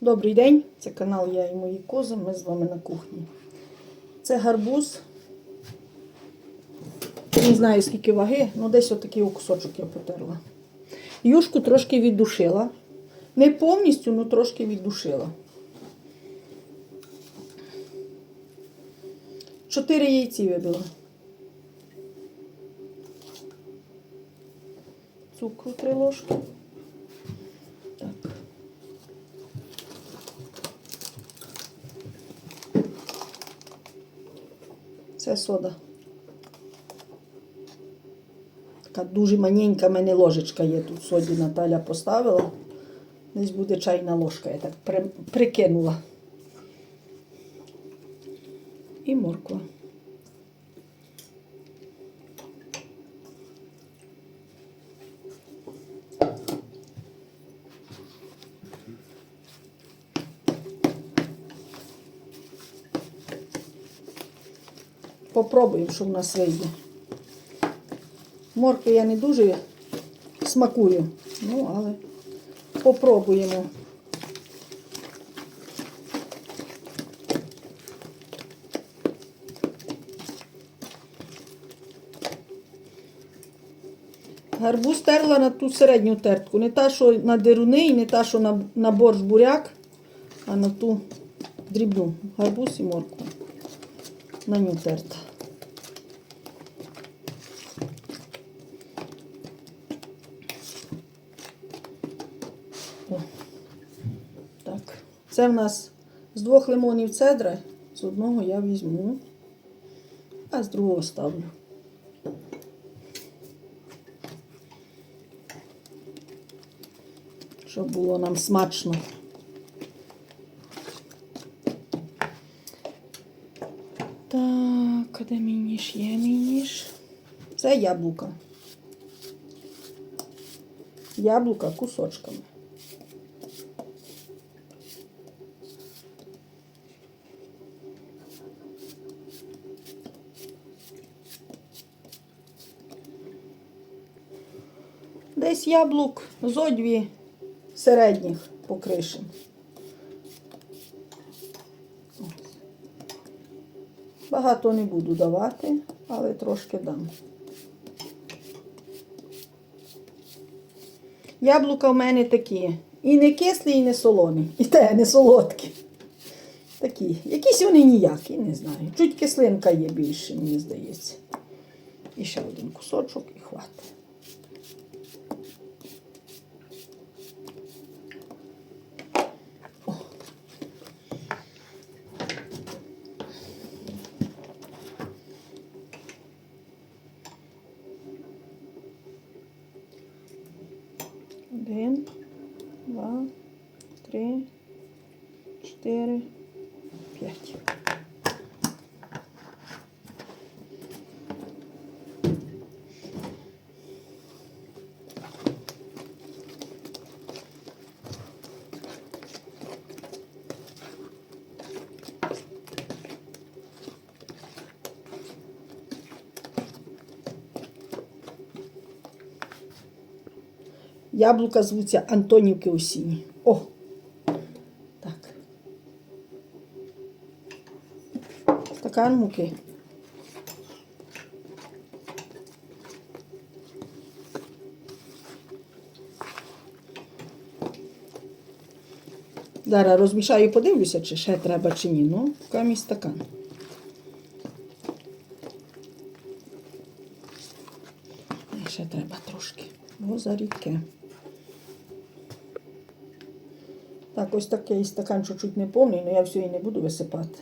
Добрий день, це канал Я і мої кози. Ми з вами на кухні. Це гарбуз. Не знаю скільки ваги, ну десь отакий кусочок я потерла. Юшку трошки віддушила. Не повністю, але трошки віддушила. Чотири яйці вибила. Цукру три ложки. Це сода. Така дуже маленька в мене ложечка є тут соді Наталя поставила. Десь буде чайна ложка, я так прикинула. І морква. Попробуємо, що в нас вийде. Моркви я не дуже смакую, ну, але попробуємо. Гарбуз терла на ту середню тертку. Не та, що на деруни, і не та, що на, на борщ буряк, а на ту дрібну. Гарбуз і моркву. На ню терта. О, Так. Це в нас з двох лимонів цедра. З одного я візьму, а з другого ставлю. Щоб було нам смачно. Так, де мій ніж? Є мій ніж. Це яблука. Яблука кусочками. Яблук зо дві середніх покришень. Багато не буду давати, але трошки дам. Яблука в мене такі. І не кислі, і не солоні. І те, не солодкі. Такі. Якісь вони ніякі, не знаю. Чуть кислинка є більше, мені здається. І ще один кусочок і хватить. 4, 5. Яблука звуться Антонівки осінні. Стакан муки. Зараз розмішаю, подивлюся, чи ще треба, чи ні. Ну, камінь стакан. Ще треба трошки, бо зарідке. Так, ось такий стакан чуть-чуть не повний, але я все і не буду висипати.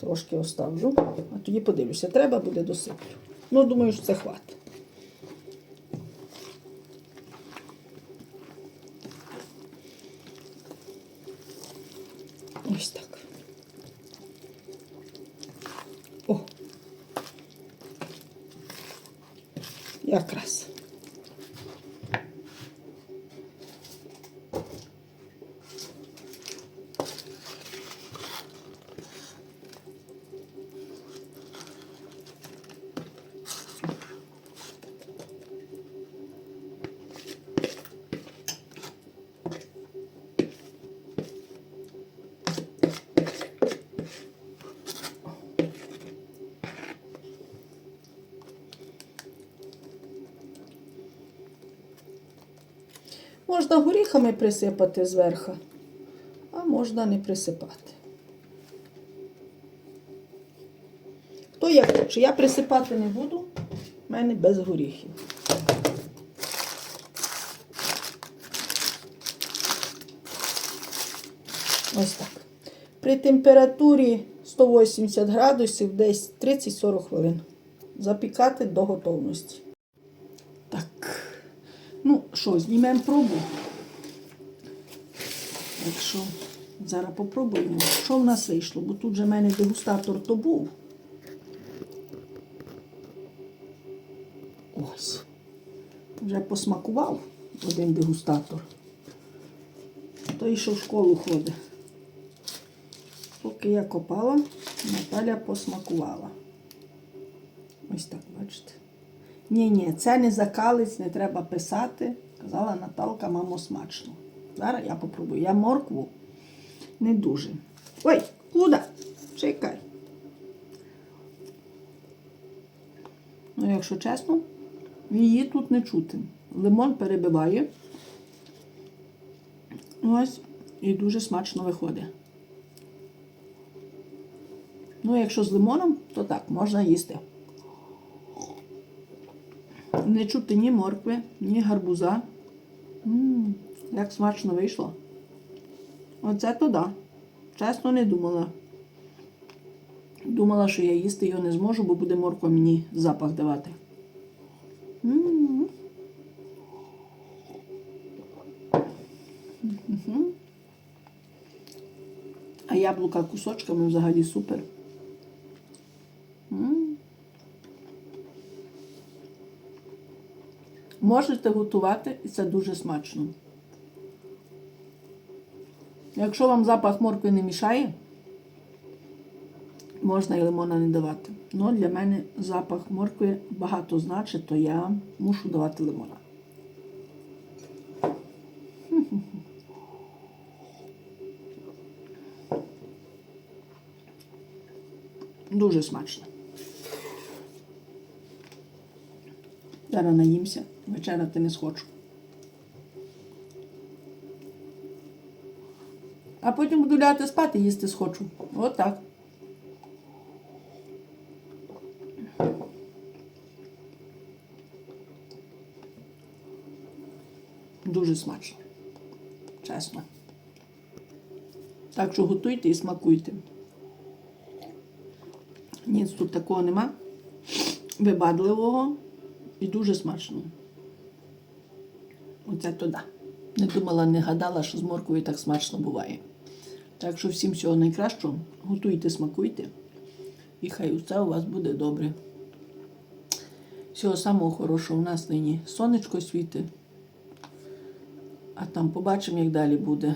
Трошки оставлю, а тоді подивлюся, треба буде досиплю. Ну, думаю, що це хватить. Ось так. О. Якраз. Можна горіхами присипати зверху, а можна не присипати. Хто як хоче, я присипати не буду, в мене без горіхів. Ось так. При температурі 180 градусів десь 30-40 хвилин. Запікати до готовності. Що, знімемо пробу. Якщо зараз попробуємо, що в нас вийшло, бо тут же в мене дегустатор то був. Ось. Вже посмакував один дегустатор. Той, що в школу ходить. Поки я копала, Наталя посмакувала. Ось так, бачите. Ні, ні, це не закалець, не треба писати. Казала Наталка, мамо, смачно. Зараз я попробую. Я моркву не дуже. Ой, куди? Чекай. Ну, якщо чесно, її тут не чути. Лимон перебиває. Ось, і дуже смачно виходить. Ну, якщо з лимоном, то так, можна їсти. Не чути ні моркви, ні гарбуза. Як смачно вийшло. Оце то да. Чесно не думала. Думала, що я їсти його не зможу, бо буде морква мені запах давати. А яблука кусочками взагалі супер. Можете готувати, і це дуже смачно. Якщо вам запах моркви не мішає, можна і лимона не давати. Ну, для мене запах моркви багато значить, то я мушу давати лимона. Дуже смачно. Зараз наїмся, вечеряти не схочу. А потім буду ляти спати, їсти схочу. От так. Дуже смачно. Чесно. Так що готуйте і смакуйте. Ніц тут такого нема. Вибадливого і дуже смачно. Оце то да. Не думала, не гадала, що з морквою так смачно буває. Так що всім всього найкращого. Готуйте, смакуйте. І хай усе у вас буде добре. Всього самого хорошого у нас нині сонечко світить. А там побачимо, як далі буде.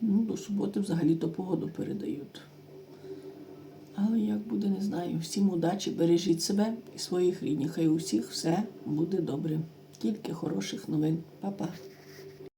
Ну, до суботи взагалі-то погоду передають. Але як буде, не знаю. Всім удачі, бережіть себе і своїх рідних. Хай у всіх все буде добре. Тільки хороших новин. Па-па.